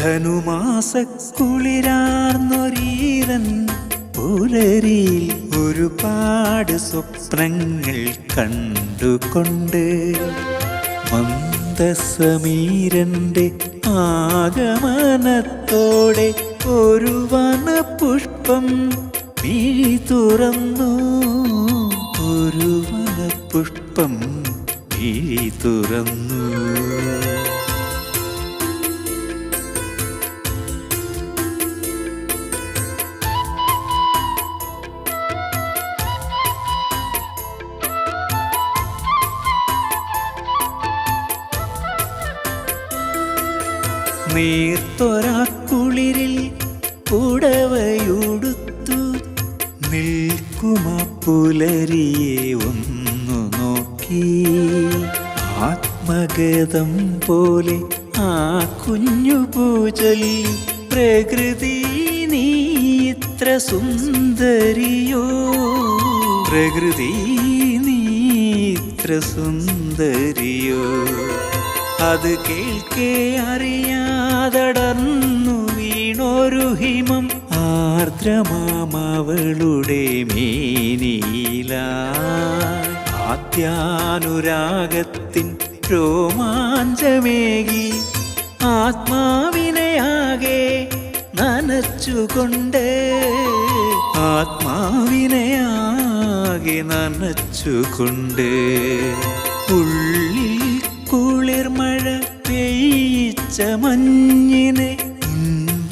ധനുമാസക്കുളിരാർന്നൊരീരൻ പുലരിയിൽ ഒരുപാട് സ്വപ്നങ്ങൾ കണ്ടുകൊണ്ട് മന്ദസമീരന്റെ ആഗമനത്തോടെ ഒരു വനപുഷ്പം മിഴി തുറന്നു. ഒരു വനപുഷ്പം മിഴി തുറന്നു. നീർത്തൊരാക്കുളിരിൽ പുടവയുടുത്തു നിൽക്കുമ പുലരിയെ ഒന്നു നോക്കി. ആത്മഗതം പോലെ ആ കുഞ്ഞു പൂജലി പ്രകൃതി നീ ഇത്ര സുന്ദരിയോ? പ്രകൃതി നീ ഇത്ര സുന്ദരിയോ? അത് കേൾക്കേ അറിയാതടർന്നു വീണൊരു ഹിമം. ആർദ്രമാമവളുടെ മേനിയില ആത്യാനുരാഗത്തിൻ രോമാഞ്ചമേകി. ആത്മാവിനെയാകെ നനച്ചുകൊണ്ട്. ആത്മാവിനെയാകെ നനച്ചുകൊണ്ട്. ഉള്ളിൽ പെയ്ച്ച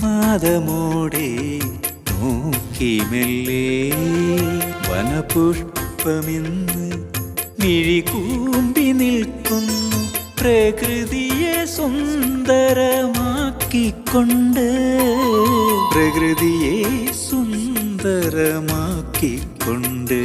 മാതമോടെ നോക്കിമെല്ലേ നോക്കി മെല്ലെ. വനപുഷ്പമിന്ന് മിഴികൂമ്പി നിൽക്കുന്നു. പ്രകൃതിയെ സുന്ദരമാക്കിക്കൊണ്ട്. പ്രകൃതിയെ സുന്ദരമാക്കിക്കൊണ്ട്.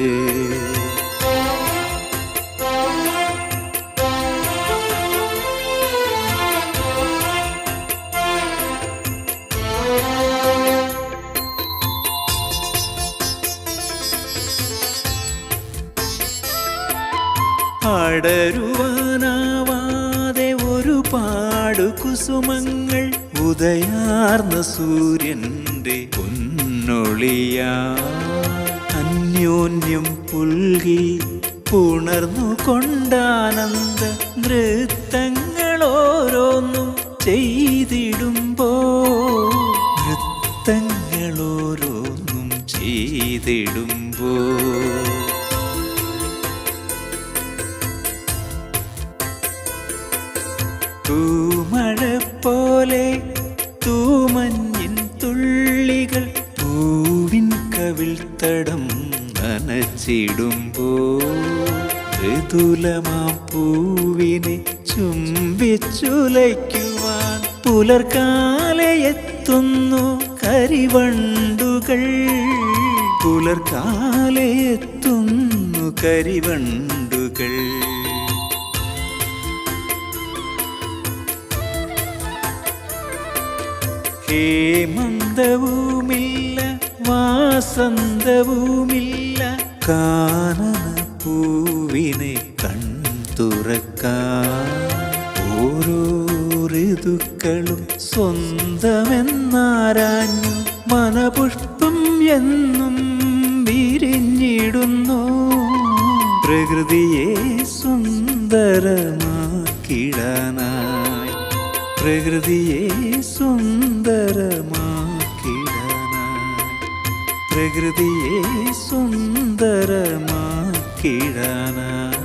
അടരുവാനാവാതെ ഒരുപാട് കുസുമങ്ങൾ ഉദയാർന്ന സൂര്യന്റെ പൊന്നൊളിയാ. അന്യോന്യം പുൽകി പുണർന്നു കൊണ്ടാനന്ദ നൃത്തങ്ങളോരോന്നും ചെയ്തിടുമ്പോ. നൃത്തങ്ങളോരോന്നും ചെയ്തിടുമ്പോ. തൂമഴ പോലെ തൂമഞ്ഞിൻ തുള്ളികൾ പൂവിൻ കവിൾത്തടം നനച്ചിടുമ്പോ മൃദുലമാം പൂവിനെ ചുംബിച്ചുലയ്ക്കുവാൻ പുലർക്കാലെ എത്തുന്നു കരിവണ്ടുകൾ. പുലർക്കാലെ എത്തുന്നു കരിവണ്ടുകൾ. ഹേമന്തവുമില്ല വാസന്തവുമില്ല. കാനന പൂവിനെ കൺതുറക്കാൻ ഓരോ ഋതുക്കളും സ്വന്തമെന്നാരാഞ്ഞു മനപുഷ്പം എന്നും വിരിഞ്ഞിടുന്നു. പ്രകൃതിയെ സുന്ദരമാക്കിടാനായി പ്രകൃതിയെ സുന്ദരമാക്കിടാനായി. പ്രകൃതിയെ സുന്ദരമാക്കിടാനായി.